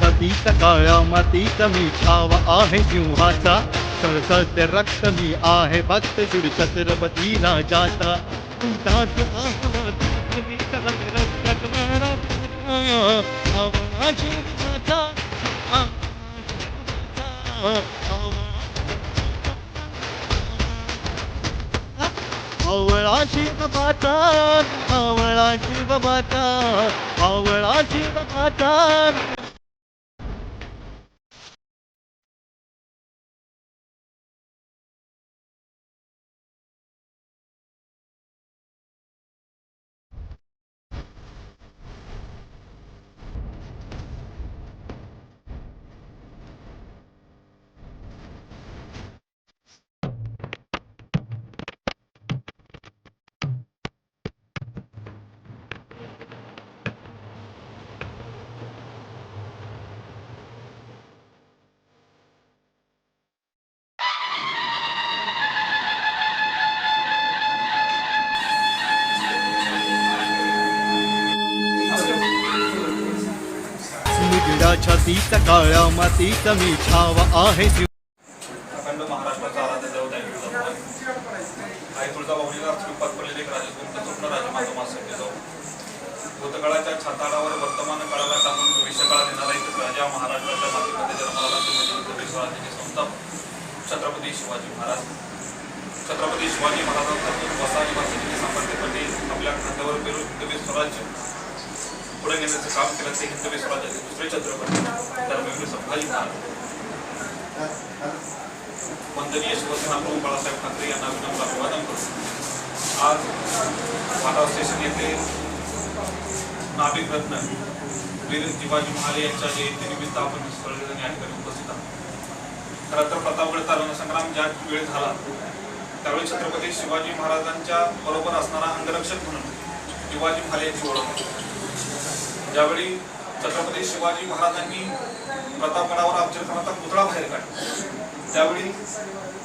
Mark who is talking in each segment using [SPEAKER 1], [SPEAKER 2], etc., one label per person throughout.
[SPEAKER 1] निळ्या छातीत काळ्या मातीत मी छाव आहे सिंहाचा सळसळते रक्त मी आहे भक्त श्री छत्रपती राजाचा तुझाच आवाज मी करत रक्षक म्हणा. आवाज निगडा छातीत काळ्या मातीत मी छाव आहे सिंह
[SPEAKER 2] अखंड महाराष्ट्राचा आराध्य देवत आहे तुळजाभवानी आई तुळजाभवानीला श्रीपाद पडलेले एक राजगुंत स्वप्न राजा माझा मासके जाऊ भूतकाळाच्या छाताडावर वर्तमान काळाला टाकून भविष्य काळात येणारा एक राजा महाराष्ट्राच्या मातीमध्ये जन्माला तो छत्रपती स्वराज्याचे संस्थापक छत्रपती शिवाजी महाराज. छत्रपती शिवाजी महाराजांपासून वसाहती वारसाची संपत्ती आपल्या खांद्यावर पेरून हिंदवी स्वराज्य. पुढे नेण्याचं काम केलं ते हिंदवी स्वराज्याचे दुसरे छत्रपती धर्मवीर संभाजी महाराज. वंदनीय शिवसेना प्रमुख बाळासाहेब ठाकरे यांना विनम्र अभिवादन करतो. आज वाटाव स्टेशन येथे नाभिक रत्न वीर शिवाजी महाले यांच्या जयंतीनिमित्त आपण सर्वजण या ठिकाणी उपस्थित आहोत. खरं तर प्रतापगड तालुका संग्राम ज्या वेळ झाला त्यावेळी छत्रपती शिवाजी महाराजांच्या बरोबर असणारा अंगरक्षक म्हणून शिवाजी महाले यांची ओळख ज्यावेळी छत्रपती शिवाजी महाराजांनी प्रतापगडावर अफजलखानाचा पुतळा बाहेर काढला. त्यावेळी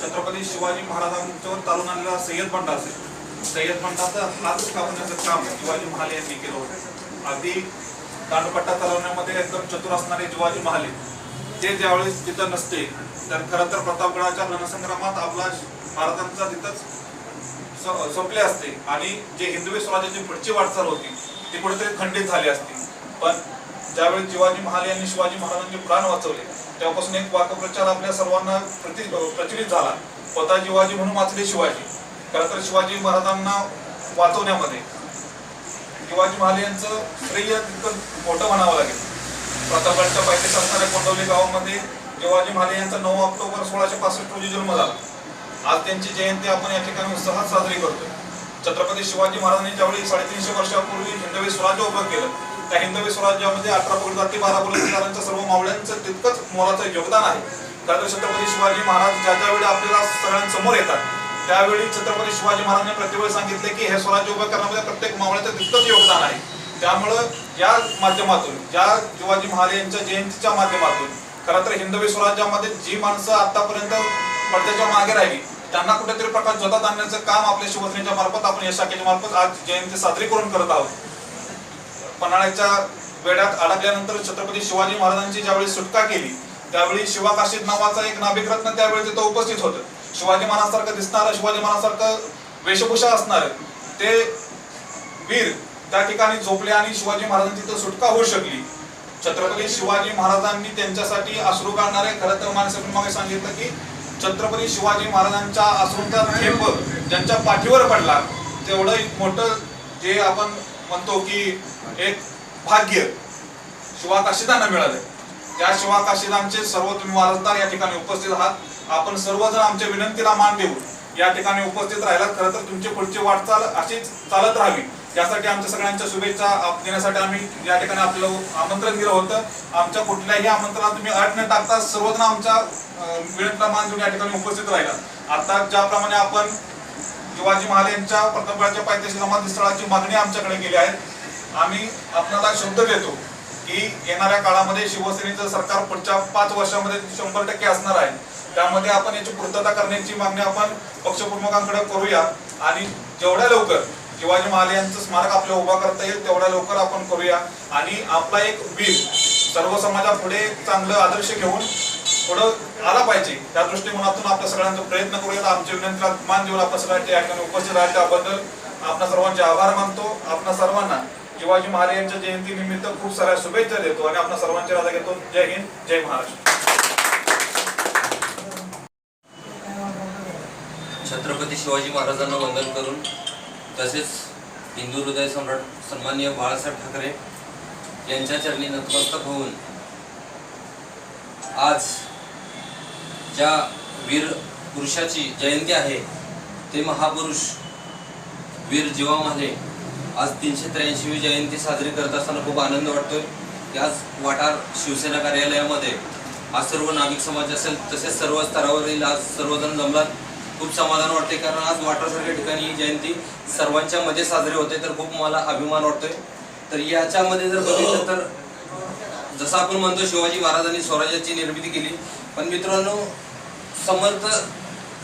[SPEAKER 2] छत्रपती शिवाजी महाराजांच्यावर चालून आलेला सय्यद बंडा असेल सय्यद बंडाचा हात कापण्याचं काम शिवाजी महाले यांनी केलं होतं. अगदी दांडपट्टा चालवण्यामध्ये एकदम चतुर असणारे शिवाजी महाले ते ज्यावेळेस तिथं नसते तर खरं तर प्रतापगडाच्या रणसंग्रामात आपला महाराजांचा तिथंच संपले असते. आणि जे हिंदवी स्वराज्याची पुढची वाटचाल होती ते कुठेतरी खंडित झाले असतील. पण ज्यावेळी शिवाजी महाले यांनी शिवाजी महाराजांचे प्राण वाचवले तेव्हापासून एक वाक्यप्रचार आपल्या सर्वांना प्रति प्रचलित झाला. स्वतः शिवाजी म्हणून वाचले शिवाजी. खरं तर शिवाजी महाराजांना वाचवण्यामध्ये शिवाजी महाले यांचं श्रेय तितकं मोठं म्हणावं लागेल. प्रतापगडच्या पायथ्याशी असणाऱ्या कोंडवली गावामध्ये शिवाजी महाले यांचा नऊ ऑक्टोबर सोळाशे पासष्ट रोजी जन्म झाला. आज त्यांची जयंती आपण या ठिकाणी उत्साहात साजरी करतोय. छत्रपती शिवाजी महाराजांनी ज्यावेळी साडेतीनशे वर्षापूर्वी हिंदवी स्वराज्य उभं केलं त्या हिंदवी स्वराज्यामध्ये अठरा जाती बारा बलुजारांच्या सर्व मावळ्यांचं तितकंच मोलाचं योगदान आहे. खरं छत्रपती शिवाजी महाराज ज्या ज्यावेळी आपल्याला सगळ्यांसमोर येतात त्यावेळी छत्रपती शिवाजी महाराजांनी प्रतिवेळी सांगितले की हे स्वराज्य उभं करण्यामध्ये प्रत्येक मावळ्याचं तितकंच योगदान आहे. त्यामुळं या माध्यमातून ज्या शिवाजी महाराज यांच्या जयंतीच्या माध्यमातून खरं तर हिंदवी स्वराज्यामध्ये जी माणसं आतापर्यंत पडद्याच्या मागे राहिली त्यांना कुठेतरी प्रकाश जोतात आणण्याचं काम आपल्या शिवसेनेच्या मार्फत आपण या शाखेच्या मार्फत आज जयंती साजरी करत आहोत. पन्हाळ्याच्या वेड्यात अडकल्यानंतर छत्रपती शिवाजी महाराजांची ज्यावेळी सुटका केली त्यावेळी शिवाकाशीद नावाचा एक नाभिकरत्न त्यावेळी तिथं उपस्थित होतं. शिवाजी महाराजांसारखं दिसणारं शिवाजी महाराजांसारखं वेशभूषा असणार ते वीर त्या ठिकाणी झोपले आणि शिवाजी महाराजांची तिथं सुटका होऊ शकली. छत्रपती शिवाजी महाराजांनी त्यांच्यासाठी अश्रू काढणारे खरं तर माणसाने मागे सांगितलं की छत्रपती शिवाजी महाराजांच्या अश्रूंचा थेंब ज्यांच्या पाठीवर पडला तेवढं एक मोठं जे आपण म्हणतो की एक भाग्य शिवाकाशीदांना मिळालं त्या शिवाकाशीदांचे सर्व तुम्ही वारसदार या ठिकाणी उपस्थित आहात. आपण सर्वजण आमच्या विनंतीला मान देऊ या ठिकाणी उपस्थित राहिला खरं तर तुमची पुढची वाटचाल अशीच चालत राहावी. यासाठी आमच्या सगळ्यांच्या शुभेच्छा देण्यासाठी आम्ही या ठिकाणी आपलं आमंत्रण दिलं होतं. आमच्या कुठल्याही आमंत्रणात तुम्ही अट न टाकता सर्वजण आमच्या अं, विनंतीला मान देऊन या ठिकाणी उपस्थित राहिला. आता ज्याप्रमाणे आपण शिवाजी महाले यांच्या प्रतापगडाच्या पायथ्याशी समाधी स्थळाची मागणी आमच्याकडे केली आहे आम्ही आपल्याला शब्द देतो की येणाऱ्या काळामध्ये शिवसेनेचं सरकार पुढच्या पाच वर्षामध्ये शंभर टक्के असणार आहे. त्यामध्ये आपण याची पूर्तता करण्याची मागणी आपण पक्षप्रमुखांकडे करूया आणि जेवढ्या लवकर शिवाजी महाले यांचं स्मारक आपल्याला उभा करता येईल तेवढ्या लवकर आपण करूया. आणि आपला एक वीर सर्व समाजापुढे पुढे चांगलं आदर्श घेऊन पुढं आला पाहिजे त्या दृष्टिकोनातून आपल्या सगळ्यांचा प्रयत्न करूयात. आमच्या विनंतीला मान देऊन आपण सगळ्यांच्या या ठिकाणी उपस्थित राहिले त्याबद्दल आपल्या सर्वांचे आभार मानतो. आपल्या सर्वांना शिवाजी महाराज यांच्या जयंती निमित्त खूप साऱ्या शुभेच्छा देतो आणि आपल्या सर्वांची राजा घेतो. जय हिंद जय महाराष्ट्र.
[SPEAKER 3] छत्रपती शिवाजी महाराजांना वंदन करून तसेच हिंदू हृदय सम्राट सन्माननीय बाळासाहेब ठाकरे यांच्या चरणी नतमस्तक होऊन आज ज्या वीर पुरुषाची जयंती आहे ते महापुरुष वीर जीवा माले आज तीनशे त्र्याऐंशीवी जयंती साजरी करत असताना खूप आनंद वाटतोय. याच वाटार शिवसेना कार्यालयामध्ये आज सर्व नागरिक समाज असेल तसेच सर्व स्तरावरील आज सर्वजण जमलात. खूप समाधान वाटते कारण आज वाटरसारख्या ठिकाणी ही जयंती सर्वांच्या मध्ये साजरी होते तर खूप मला अभिमान वाटतोय. तर याच्यामध्ये जर बघितलं तर जसं आपण म्हणतो शिवाजी महाराजांनी स्वराज्याची निर्मिती केली. पण मित्रांनो समर्थ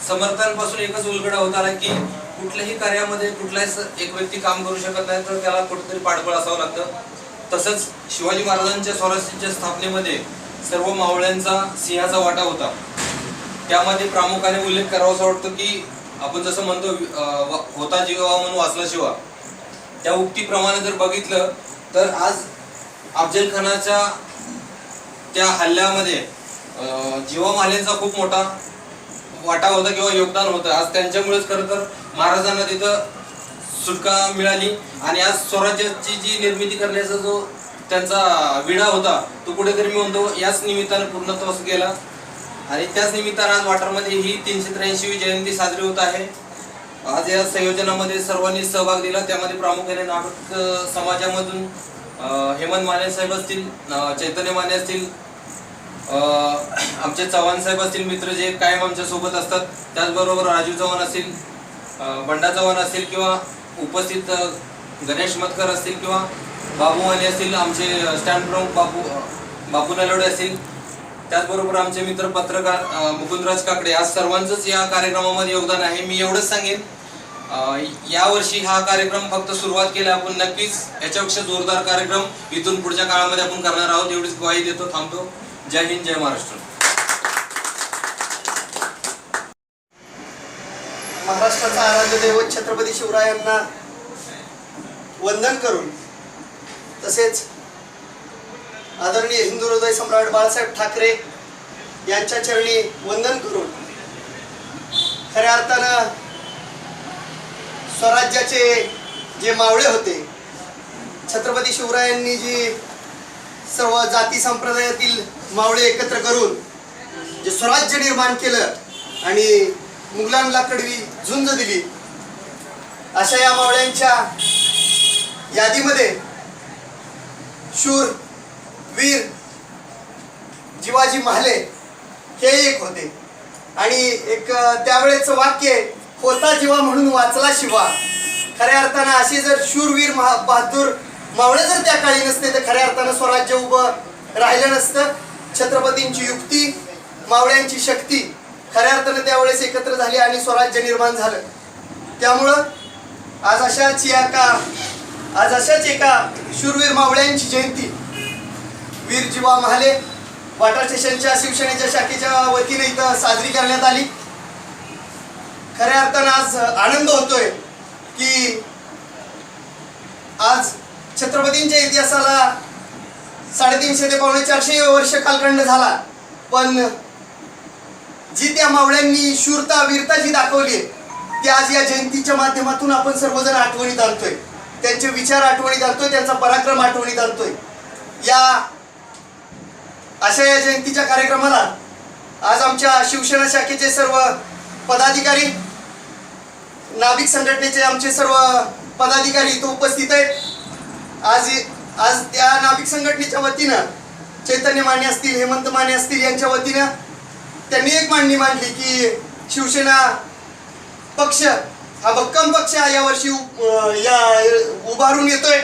[SPEAKER 3] समर्थांपासून एकच उलगडा होत आला की कुठल्याही कार्यामध्ये कुठलाही एक व्यक्ती काम करू शकत नाही तर त्याला कुठेतरी पाठबळ असावं लागतं. तसंच शिवाजी महाराजांच्या स्वराज्याच्या स्थापनेमध्ये सर्व मावळ्यांचा सिंहाचा वाटा होता. त्यामध्ये प्रामुख्याने उल्लेख करावासा वाटतो की आपण जसं म्हणतो होता जीवा म्हणून वाचला शिवा. त्या उक्तीप्रमाणे जर बघितलं तर आज अफजल खानाच्या त्या हल्ल्यामध्ये जीवा मालेंचा खूप मोठा वाटा होता किंवा योगदान होतं. आज त्यांच्यामुळेच खरं तर महाराजांना तिथं सुटका मिळाली आणि आज स्वराज्याची जी निर्मिती करण्याचा जो त्यांचा विडा होता तो कुठेतरी मी म्हणतो याच निमित्ताने पूर्णत्वास गेला आणि त्याच निमित्तानं आज वाटरमध्ये ही तीनशे त्र्याऐंशी जयंती साजरी होत आहे. आज या संयोजनामध्ये सर्वांनी सहभाग दिला. त्यामध्ये प्रामुख्याने नागरिक समाजामधून हेमंत माने साहेब असतील चैतन्य माने असतील आमचे चव्हाण साहेब असतील मित्र जे कायम आमच्यासोबत असतात. त्याचबरोबर राजू चव्हाण असतील बंडा चव्हाण असतील किंवा उपस्थित गणेश मतकर असतील किंवा बाबू माने असतील आमचे स्टँड प्रमुख बापू बापू नलोडे असतील. त्याचबरोबर आमचे मित्र पत्रकार मुकुंदराज काकडे आज सर्वांचंच या कार्यक्रमामध्ये योगदान आहे. मी एवढंच सांगेन यावर्षी हा कार्यक्रम फक्त सुरुवात केला आपण नक्कीच याच्यापेक्षा जोरदार कार्यक्रम इथून पुढच्या काळामध्ये आपण करणार आहोत एवढीच ग्वाही देतो थांबतो. जय हिंद जय महाराष्ट्र.
[SPEAKER 4] महाराष्ट्राचा आराध्य दैवत छत्रपती शिवरायांना वंदन करून तसेच आदरणीय हिंदू हृदय सम्राट बाळासाहेब ठाकरे यांच्या चरणी वंदन करून खऱ्या अर्थानं स्वराज्याचे जे मावळे होते छत्रपती शिवरायांनी जी सर्व जाती संप्रदायातील मावळे एकत्र करून जे स्वराज्य निर्माण केलं आणि मुघलांना कडवी झुंज दिली अशा या मावळ्यांच्या यादीमध्ये शूर वीर जिवाजी महाले हे एक होते. आणि एक त्यावेळेचं वाक्य आहे, होता जीवा म्हणून वाचला शिवा. खऱ्या अर्थानं असे जर शूरवीर महा बहादूर मावळे जर त्या काळी नसते तर खऱ्या अर्थानं स्वराज्य उभं राहिलं नसतं. छत्रपतींची युक्ती मावळ्यांची शक्ती खऱ्या अर्थानं त्यावेळेस एकत्र झाली आणि स्वराज्य निर्माण झालं. त्यामुळं आज अशाच या का आज अशाच एका शूरवीर मावळ्यांची जयंती वीर जीवा महाले वाटर स्टेशनच्या शिवसेनेच्या शाखेच्या वतीने इथं साजरी करण्यात आली. खऱ्या अर्थानं आज आनंद होतोय की आज छत्रपतींच्या इतिहासाला साडेतीनशे ते पावणे चारशे वर्ष कालखंड झाला. पण जी त्या मावळ्यांनी शूरता वीरता जी दाखवली ती आज या जयंतीच्या माध्यमातून आपण सर्वजण आठवणीत आणतोय त्यांचे विचार आठवणीत आणतोय त्यांचा पराक्रम आठवणीत आणतोय या अशा या जयंतीच्या कार्यक्रमाला आज आमच्या शिवसेना शाखेचे सर्व पदाधिकारी नाभिक संघटनेचे आमचे सर्व पदाधिकारी इथं उपस्थित आहेत. आज आज त्या नाभिक संघटनेच्या वतीनं चैतन्य माने असतील हेमंत माने असतील यांच्या वतीनं त्यांनी एक मांडणी मांडली की शिवसेना पक्ष हा भक्कम पक्ष हा यावर्षी या उभारून येतोय.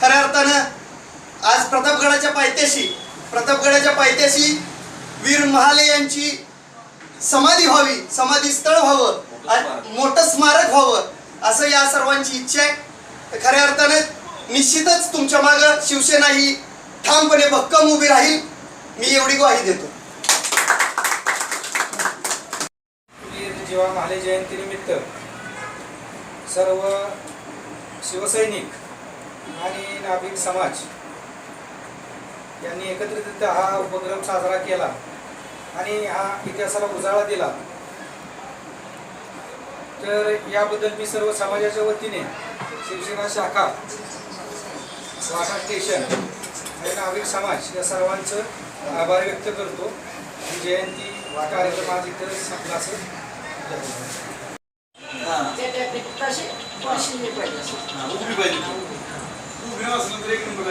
[SPEAKER 4] खऱ्या अर्थानं आज प्रतापगडाच्या पायथ्याशी प्रतापगडाच्या पायथ्याशी वीर महाले यांची समाधी व्हावी समाधी स्थळ व्हावं मोठं स्मारक. व्हावं असं या सर्वांची इच्छा आहे. खऱ्या अर्थानं निश्चितच तुमच्या मागं शिवसेना ही ठामपणे भक्कम उभी राहील. मी एवढी ग्वाही देतो.
[SPEAKER 5] वीर जीवा महाले जयंतीनिमित्त सर्व शिवसैनिक आणि नाभिक समाज यांनी एकत्रितरित्या हा उपक्रम साजरा केला आणि हा इतिहासाला उजाळा दिला. तर याबद्दल मी सर्व समाजाच्या वतीने शिवसेना शाखा वाटा स्टेशन आणि नाभिक समाज या सर्वांचं आभार व्यक्त करतो. ही जयंती कार्यक्रम आज इथं संपला असेल
[SPEAKER 6] उभी पाहिजे. उभी नसलं तर एक नंबर